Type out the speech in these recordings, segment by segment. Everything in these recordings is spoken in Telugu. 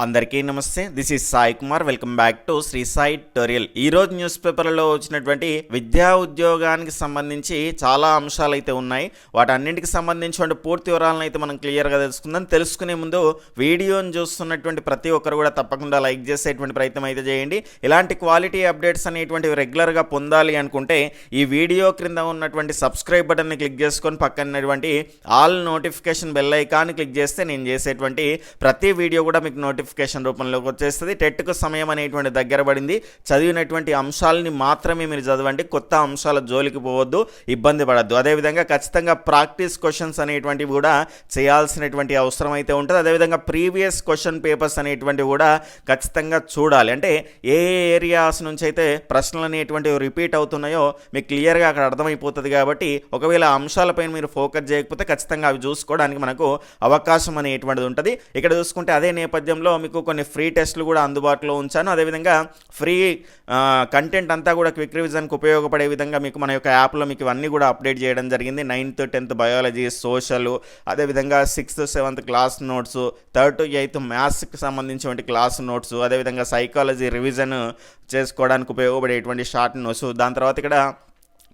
అందరికీ నమస్తే. This is Sai Kumar welcome back to Sri Sai tutorial ఈ రోజు న్యూస్ పేపర్లలో వచ్చినటువంటి విద్యా ఉద్యోగానికి సంబంధించి చాలా అంశాలు అయితే ఉన్నాయి. వాటన్నింటికి సంబంధించిన పూర్తి వివరాలను అయితే మనం క్లియర్గా తెలుసుకుందాం. తెలుసుకునే ముందు వీడియోని చూస్తున్నటువంటి ప్రతి ఒక్కరు కూడా తప్పకుండా లైక్ చేసేటువంటి ప్రయత్నం అయితే చేయండి. ఇలాంటి క్వాలిటీ అప్డేట్స్ అనేటువంటివి రెగ్యులర్గా పొందాలి అనుకుంటే ఈ వీడియో క్రింద ఉన్నటువంటి సబ్స్క్రైబ్ బటన్ని క్లిక్ చేసుకొని పక్కనటువంటి all notification bell icon click చేస్తే నేను చేసేటువంటి ప్రతి వీడియో కూడా మీకు నోటి నోటిఫికేషన్ రూపంలోకి వచ్చేస్తుంది. టెట్కు సమయం అనేటువంటి దగ్గర పడింది. చదివినటువంటి అంశాలని మాత్రమే మీరు చదవండి. కొత్త అంశాల జోలికి పోవద్దు. ఇబ్బంది పడద్దు. అదేవిధంగా ఖచ్చితంగా ప్రాక్టీస్ క్వశ్చన్స్ అనేటువంటివి కూడా చేయాల్సినటువంటి అవసరం అయితే ఉంటుంది. అదేవిధంగా ప్రీవియస్ క్వశ్చన్ పేపర్స్ అనేటువంటివి కూడా ఖచ్చితంగా చూడాలి. అంటే ఏ ఏరియాస్ నుంచి అయితే ప్రశ్నలు అనేటువంటివి రిపీట్ అవుతున్నాయో మీకు క్లియర్గా అక్కడ అర్థమైపోతుంది కాబట్టి ఒకవేళ అంశాలపైన మీరు ఫోకస్ చేయకపోతే ఖచ్చితంగా అవి చూసుకోవడానికి మనకు అవకాశం అనేటువంటిది ఉంటుంది. ఇక్కడ చూసుకుంటే అదే నేపథ్యంలో మీకు కొన్ని ఫ్రీ టెస్ట్లు కూడా అందుబాటులో ఉంచాను. అదేవిధంగా ఫ్రీ కంటెంట్ అంతా కూడా క్విక్ రివిజన్కి ఉపయోగపడే విధంగా మీకు మన యొక్క యాప్లో మీకు ఇవన్నీ కూడా అప్డేట్ చేయడం జరిగింది. నైన్త్ టెన్త్ బయాలజీ సోషల్ అదేవిధంగా sixth seventh class notes third to eighth మ్యాథ్స్కి సంబంధించినటువంటి క్లాస్ నోట్స్ అదేవిధంగా సైకాలజీ రివిజన్ చేసుకోవడానికి ఉపయోగపడేటువంటి షార్ట్ నోట్స్. దాని తర్వాత ఇక్కడ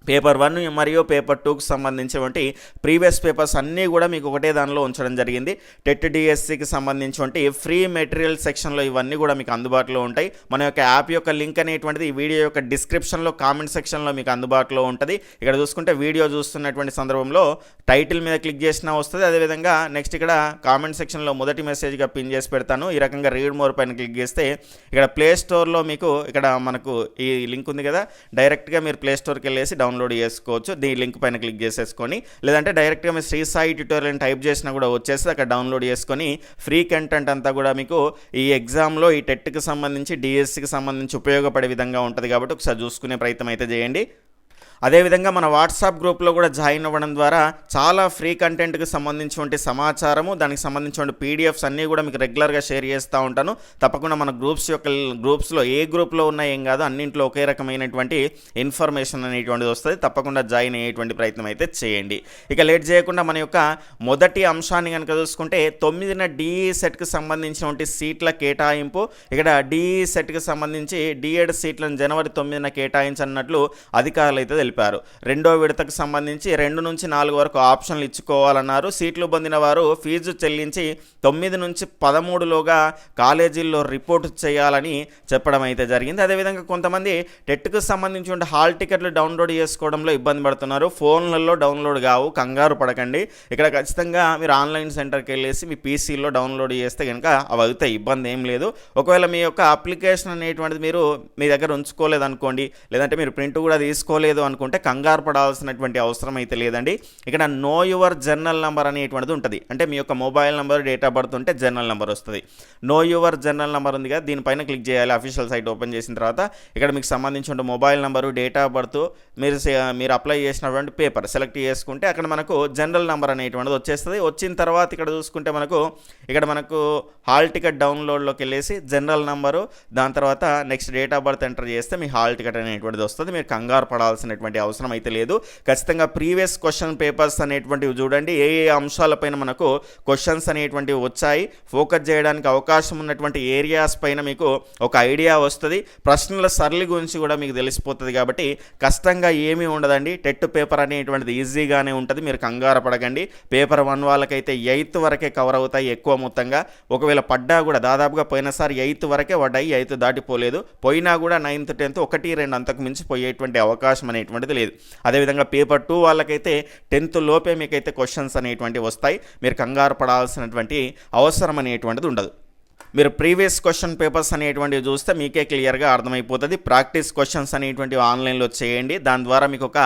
పేపర్ వన్ మరియు పేపర్ టూకి సంబంధించినటువంటి ప్రీవియస్ పేపర్స్ అన్నీ కూడా మీకు ఒకటే దానిలో ఉంచడం జరిగింది. టెట్ డిఎస్సికి సంబంధించినటువంటి ఫ్రీ మెటీరియల్ సెక్షన్లో ఇవన్నీ కూడా మీకు అందుబాటులో ఉంటాయి. మన యొక్క యాప్ యొక్క లింక్ అనేటువంటిది ఈ వీడియో యొక్క డిస్క్రిప్షన్లో కామెంట్ సెక్షన్లో మీకు అందుబాటులో ఉంటుంది. ఇక్కడ చూసుకుంటే వీడియో చూస్తున్నటువంటి సందర్భంలో టైటిల్ మీద క్లిక్ చేసినా వస్తుంది. అదేవిధంగా నెక్స్ట్ ఇక్కడ కామెంట్ సెక్షన్లో మొదటి మెసేజ్గా పిన్ చేసి పెడతాను. ఈ రకంగా రీడ్ మోర్ పైన క్లిక్ చేస్తే ఇక్కడ ప్లే స్టోర్లో మీకు ఇక్కడ మనకు ఈ లింక్ ఉంది కదా. డైరెక్ట్గా మీరు ప్లే స్టోర్కి వెళ్ళేసి డౌన్లోడ్ చేసుకోవచ్చు. దీని లింక్ పైన క్లిక్ చేసేసుకొని లేదంటే డైరెక్ట్గా మీరు శ్రీ సాయి ట్యూటోరియల్ టైప్ చేసినా కూడా వచ్చేసి అక్కడ డౌన్లోడ్ చేసుకొని ఫ్రీ కంటెంట్ అంతా కూడా మీకు ఈ ఎగ్జామ్లో ఈ టెట్కి సంబంధించి డిఎస్సికి సంబంధించి ఉపయోగపడే విధంగా ఉంటుంది కాబట్టి ఒకసారి చూసుకునే ప్రయత్నం అయితే చేయండి. అదేవిధంగా మన వాట్సాప్ గ్రూప్లో కూడా జాయిన్ అవ్వడం ద్వారా చాలా ఫ్రీ కంటెంట్కి సంబంధించినటువంటి సమాచారము దానికి సంబంధించిన పీడిఎఫ్స్ అన్నీ కూడా మీకు రెగ్యులర్గా షేర్ చేస్తూ ఉంటాను. తప్పకుండా మన గ్రూప్స్ యొక్క గ్రూప్స్లో ఏ గ్రూప్లో ఉన్నా ఏం కాదు అన్నింటిలో ఒకే రకమైనటువంటి ఇన్ఫర్మేషన్ అనేటువంటిది వస్తుంది. తప్పకుండా జాయిన్ అయ్యేటువంటి ప్రయత్నం అయితే చేయండి. ఇక లేట్ చేయకుండా మన యొక్క మొదటి అంశాన్ని కనుక చూసుకుంటే తొమ్మిదిన డిఈ సెట్కి సంబంధించినటువంటి సీట్ల కేటాయింపు ఇక్కడ డిఈ సెట్కి సంబంధించి డిఎడ్ సీట్లను జనవరి తొమ్మిదిన కేటాయించన్నట్లు అధికారులు అయితే తెలిపారు. రెండో విడతకు సంబంధించి రెండు నుంచి నాలుగు వరకు ఆప్షన్లు ఇచ్చుకోవాలన్నారు. సీట్లు పొందిన వారు ఫీజు చెల్లించి తొమ్మిది నుంచి పదమూడులోగా కాలేజీల్లో రిపోర్ట్ చేయాలని చెప్పడం అయితే జరిగింది. అదేవిధంగా కొంతమంది టెట్కు సంబంధించిన హాల్ టికెట్లు డౌన్లోడ్ చేసుకోవడంలో ఇబ్బంది పడుతున్నారు. ఫోన్లలో డౌన్లోడ్ కావు కంగారు పడకండి. ఇక్కడ ఖచ్చితంగా మీరు ఆన్లైన్ సెంటర్కి వెళ్ళేసి మీ పీసీలో డౌన్లోడ్ చేస్తే కనుక అవి అవుతాయి ఇబ్బంది ఏం లేదు. ఒకవేళ మీ యొక్క అప్లికేషన్ అనేటువంటిది మీరు మీ దగ్గర ఉంచుకోలేదు అనుకోండి లేదంటే మీరు ప్రింట్ కూడా తీసుకోలేదు అనుకుంటే కంగారు పడాల్సినటువంటి అవసరం అయితే లేదండి. ఇక్కడ నో యువర్ జర్నల్ నెంబర్ అనేటువంటిది ఉంటుంది. అంటే మీ యొక్క mobile number date of birth ఉంటే జర్నల్ నెంబర్ వస్తుంది. నో యువర్ జర్నల్ నెంబర్ ఉంది కదా దీనిపైన క్లిక్ చేయాలి అఫీషియల్ సైట్ ఓపెన్ చేసిన తర్వాత ఇక్కడ మీకు సంబంధించిన mobile number date of birth మీరు మీరు అప్లై చేసినటువంటి పేపర్ సెలెక్ట్ చేసుకుంటే అక్కడ మనకు జనరల్ నెంబర్ అనేటువంటిది వచ్చేస్తుంది. వచ్చిన తర్వాత ఇక్కడ చూసుకుంటే మనకు ఇక్కడ మనకు హాల్ టికెట్ డౌన్లోడ్లోకి వెళ్ళేసి జనరల్ నెంబరు దాని తర్వాత next date of birth enter చేస్తే మీ హాల్ టికెట్ అనేటువంటిది వస్తుంది. మీరు కంగారు పడాల్సినటువంటి అవసరం అయితే లేదు. ఖచ్చితంగా ప్రీవియస్ క్వశ్చన్ పేపర్స్ అనేటువంటివి చూడండి. ఏ ఏ అంశాలపైన మనకు క్వశ్చన్స్ అనేటువంటివి వచ్చాయి. ఫోకస్ చేయడానికి అవకాశం ఉన్నటువంటి ఏరియాస్ పైన మీకు ఒక ఐడియా వస్తుంది. ప్రశ్నల సరళి గురించి కూడా మీకు తెలిసిపోతుంది కాబట్టి కష్టంగా ఏమీ ఉండదండి. టెట్ పేపర్ అనేటువంటిది ఈజీగానే ఉంటుంది. మీరు కంగారు పడకండి. పేపర్ వన్ వాళ్ళకైతే ఎయిత్ వరకే కవర్ అవుతాయి ఎక్కువ మొత్తంగా. ఒకవేళ పడ్డా కూడా దాదాపుగా పోయినసారి ఎయిత్ వరకే పడ్డాయి. ఎయిత్ దాటిపోలేదు. పోయినా కూడా నైన్త్ టెన్త్ ఒకటి రెండు అంతకు మించి పోయేటువంటి అవకాశం అనేటువంటి అనేటువంటిది లేదు. అదేవిధంగా పేపర్ టూ వాళ్ళకైతే టెన్త్ లోపే మీకైతే క్వశ్చన్స్ అనేటువంటివి వస్తాయి. మీరు కంగారు పడాల్సినటువంటి అవసరం అనేటువంటిది ఉండదు. మీరు ప్రీవియస్ క్వశ్చన్ పేపర్స్ అనేటువంటివి చూస్తే మీకే క్లియర్గా అర్థమైపోతుంది. ప్రాక్టీస్ క్వశ్చన్స్ అనేటువంటివి ఆన్లైన్లో చేయండి. దాని ద్వారా మీకు ఒక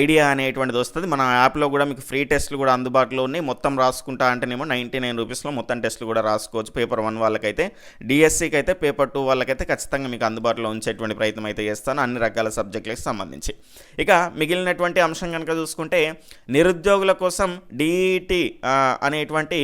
ఐడియా అనేటువంటిది వస్తుంది. మన యాప్లో కూడా మీకు ఫ్రీ టెస్ట్లు కూడా అందుబాటులో ఉన్నాయి. మొత్తం రాసుకుంటా అంటేనేమో నైంటీ నైన్ రూపీస్లో మొత్తం టెస్ట్లు కూడా రాసుకోవచ్చు. పేపర్ వన్ వాళ్ళకైతే డిఎస్సికి అయితే పేపర్ టూ వాళ్ళకైతే ఖచ్చితంగా మీకు అందుబాటులో ఉంచేటువంటి ప్రయత్నం అయితే చేస్తాను. అన్ని రకాల సబ్జెక్టులకు సంబంధించి. ఇక మిగిలినటువంటి అంశం కనుక చూసుకుంటే నిరుద్యోగుల కోసం డిఈటి అనేటువంటి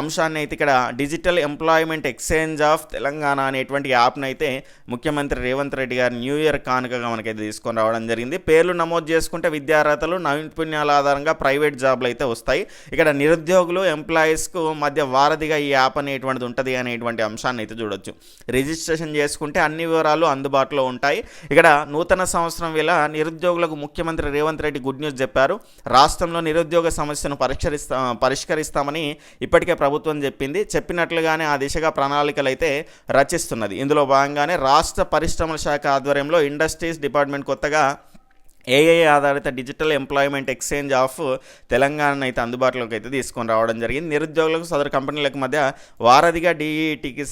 అంశాన్ని అయితే ఇక్కడ digital employment ex exchange of Telangana అనేటువంటి యాప్ను అయితే ముఖ్యమంత్రి రేవంత్ రెడ్డి గారు న్యూ ఇయర్ కానుకగా మనకైతే తీసుకొని రావడం జరిగింది. పేర్లు నమోదు చేసుకుంటే విద్యార్హతలు నైపుణ్యాల ఆధారంగా ప్రైవేట్ జాబ్లు అయితే వస్తాయి. ఇక్కడ నిరుద్యోగులు ఎంప్లాయీస్కు మధ్య వారధిగా ఈ యాప్ అనేటువంటిది ఉంటుంది అనేటువంటి అంశాన్ని అయితే చూడొచ్చు. రిజిస్ట్రేషన్ చేసుకుంటే అన్ని వివరాలు అందుబాటులో ఉంటాయి. ఇక్కడ నూతన సంవత్సరం వేళ నిరుద్యోగులకు ముఖ్యమంత్రి రేవంత్ రెడ్డి గుడ్ న్యూస్ చెప్పారు. రాష్ట్రంలో నిరుద్యోగ సమస్యను పరిష్కరిస్తా పరిష్కరిస్తామని ఇప్పటికే ప్రభుత్వం చెప్పింది. చెప్పినట్లుగానే ఆ దిశగా ప్రణాళికలు అయితే రచిస్తున్నది. ఇందులో భాగంగానే రాష్ట్ర పరిశ్రమల శాఖ ఆధ్వర్యంలో ఇండస్ట్రీస్ డిపార్ట్మెంట్ కొత్తగా ఏఐ ఆధారిత digital employment exchange of Telangana అయితే అందుబాటులోకి అయితే తీసుకొని రావడం జరిగింది. నిరుద్యోగులకు సదరు కంపెనీలకు మధ్య వారధిగా డిఈటికి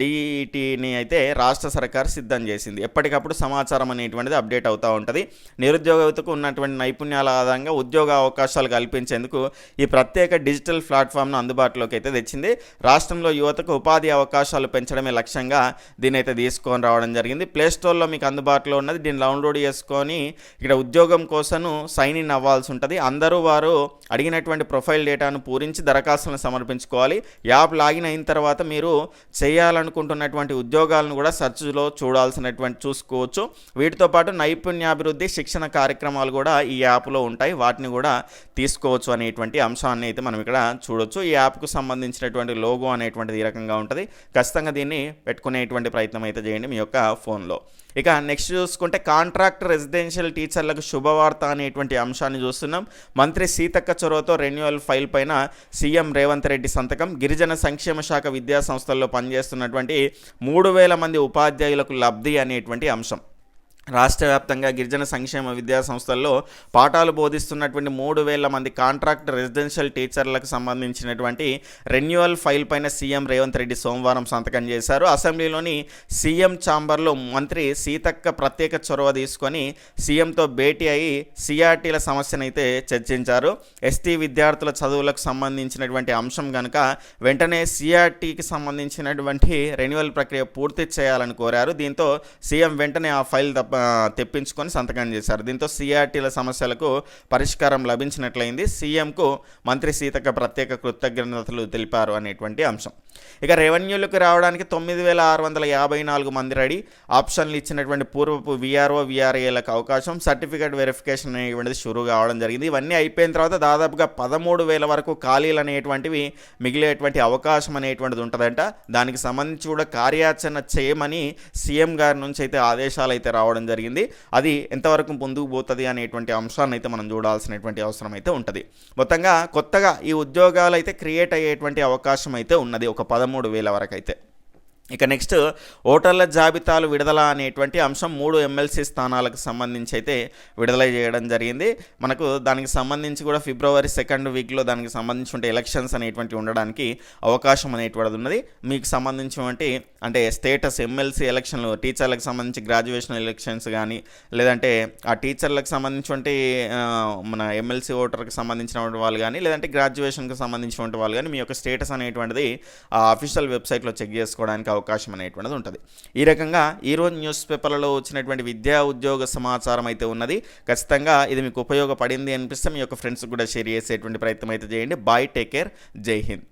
డిఈటిని అయితే రాష్ట్ర సర్కార్ సిద్ధం చేసింది. ఎప్పటికప్పుడు సమాచారం అనేటువంటిది అప్డేట్ అవుతూ ఉంటుంది. నిరుద్యోగ ఉన్నటువంటి నైపుణ్యాల ఆధారంగా ఉద్యోగ అవకాశాలు కల్పించేందుకు ఈ ప్రత్యేక డిజిటల్ ప్లాట్ఫామ్ను అందుబాటులోకి అయితే తెచ్చింది. రాష్ట్రంలో యువతకు ఉపాధి అవకాశాలు పెంచడమే లక్ష్యంగా దీని అయితే తీసుకొని రావడం జరిగింది. ప్లే స్టోర్లో మీకు అందుబాటులో ఉన్నది. దీన్ని డౌన్లోడ్ చేసుకొని ఇక్కడ ఉద్యోగం కోసం సైన్ ఇన్ అవ్వాల్సి ఉంటుంది. అందరూ వారు అడిగినటువంటి ప్రొఫైల్ డేటాను పూరించి దరఖాస్తులను సమర్పించుకోవాలి. యాప్ లాగిన్ అయిన తర్వాత మీరు చేయాలనుకుంటున్నటువంటి ఉద్యోగాలను కూడా సెర్చ్లో చూడాల్సినటువంటి చూసుకోవచ్చు. వీటితో పాటు నైపుణ్యాభివృద్ధి శిక్షణ కార్యక్రమాలు కూడా ఈ యాప్లో ఉంటాయి. వాటిని కూడా తీసుకోవచ్చు అనేటువంటి అంశాన్ని అయితే మనం ఇక్కడ చూడొచ్చు. ఈ యాప్కు సంబంధించినటువంటి లోగో అనేటువంటిది ఈ రకంగా ఉంటుంది. ఖచ్చితంగా దీన్ని పెట్టుకునేటువంటి ప్రయత్నం అయితే చేయండి మీ యొక్క ఫోన్లో. ఇక నెక్స్ట్ చూసుకుంటే కాంట్రాక్ట్ రెసిడెన్షియల్ టీచర్లకు శుభవార్త అనేటువంటి అంశాన్ని చూస్తున్నాం. మంత్రి సీతక్క చొరవతో రెన్యువల్ ఫైల్ పైన సీఎం రేవంత్ రెడ్డి సంతకం. గిరిజన సంక్షేమ శాఖ విద్యా సంస్థల్లో పనిచేస్తున్నటువంటి మూడు వేల మంది ఉపాధ్యాయులకు లబ్ధి అనేటువంటి అంశం. రాష్ట్ర వ్యాప్తంగా గిరిజన సంక్షేమ విద్యా సంస్థల్లో పాఠాలు బోధిస్తున్నటువంటి మూడు వేల మంది కాంట్రాక్ట్ రెసిడెన్షియల్ టీచర్లకు సంబంధించినటువంటి రెన్యువల్ ఫైల్ పైన సీఎం రేవంత్ రెడ్డి సోమవారం సంతకం చేశారు. అసెంబ్లీలోని సీఎం ఛాంబర్లో మంత్రి సీతక్క ప్రత్యేక చొరవ తీసుకొని సీఎంతో భేటీ అయి సిఆర్టీల సమస్యనైతే చర్చించారు. ఎస్టీ విద్యార్థుల చదువులకు సంబంధించినటువంటి అంశం కనుక వెంటనే సిఆర్టీకి సంబంధించినటువంటి రెన్యువల్ ప్రక్రియ పూర్తి చేయాలని కోరారు. దీంతో సీఎం వెంటనే ఆ ఫైల్ తప్ప తెప్పించుకొని సంతకం చేశారు. దీంతో సిఆర్టీల సమస్యలకు పరిష్కారం లభించినట్లయింది. సీఎంకు మంత్రి సీతక్క ప్రత్యేక కృతజ్ఞతలు తెలిపారు అనేటువంటి అంశం. ఇక రెవెన్యూలకు రావడానికి తొమ్మిది వేల ఆరు వందల యాభై నాలుగు మంది రెడీ. ఆప్షన్లు ఇచ్చినటువంటి పూర్వపు విఆర్ఓ విఆర్ఏలకు అవకాశం. సర్టిఫికేట్ వెరిఫికేషన్ అనేటువంటిది షురూ కావడం జరిగింది. ఇవన్నీ అయిపోయిన తర్వాత దాదాపుగా పదమూడు వేల వరకు ఖాళీలు అనేటువంటివి మిగిలేటువంటి అవకాశం అనేటువంటిది ఉంటుందంట. దానికి సంబంధించి కూడా కార్యాచరణ చేయమని సీఎం గారి నుంచి అయితే ఆదేశాలు అయితే రావడం జరిగింది. అది ఎంతవరకు ముందుకు పోతుంది అనేటువంటి అంశాన్ని అయితే మనం చూడాల్సినటువంటి అవసరం అయితే ఉంటుంది. మొత్తంగా కొత్తగా ఈ ఉద్యోగాలు అయితే క్రియేట్ అయ్యేటువంటి అవకాశం అయితే ఉన్నది. ఒక పదమూడు వేల వరకు అయితే ఇక నెక్స్ట్ ఓటర్ల జాబితాలు విడుదల అనేటువంటి అంశం మూడు ఎమ్మెల్సీ స్థానాలకు సంబంధించి అయితే విడుదల చేయడం జరిగింది. మనకు దానికి సంబంధించి కూడా ఫిబ్రవరి సెకండ్ వీక్లో దానికి సంబంధించి ఎలక్షన్స్ అనేటువంటి ఉండడానికి అవకాశం అనేటువంటిది ఉన్నది. మీకు సంబంధించినటువంటి అంటే స్టేటస్ ఎమ్మెల్సీ ఎలక్షన్లు టీచర్లకు సంబంధించి గ్రాడ్యుయేషన్ ఎలక్షన్స్ కానీ లేదంటే ఆ టీచర్లకు సంబంధించినటువంటి మన ఎమ్మెల్సీ ఓటర్కి సంబంధించినటువంటి వాళ్ళు కానీ లేదంటే గ్రాడ్యుయేషన్కి సంబంధించినటువంటి వాళ్ళు కానీ మీ యొక్క స్టేటస్ అనేటువంటిది ఆ అఫీషియల్ వెబ్సైట్లో చెక్ చేసుకోవడానికి అవకాశం అనేటువంటిది ఉంటుంది. ఈ రకంగా ఈరోజు న్యూస్ పేపర్లలో వచ్చినటువంటి విద్యా ఉద్యోగ సమాచారం అయితే ఉన్నది. ఖచ్చితంగా ఇది మీకు ఉపయోగపడింది అనిపిస్తే మీ యొక్క ఫ్రెండ్స్కి కూడా షేర్ చేసేటువంటి ప్రయత్నం అయితే చేయండి. బాయ్ టేక్ కేర్ జై హింద్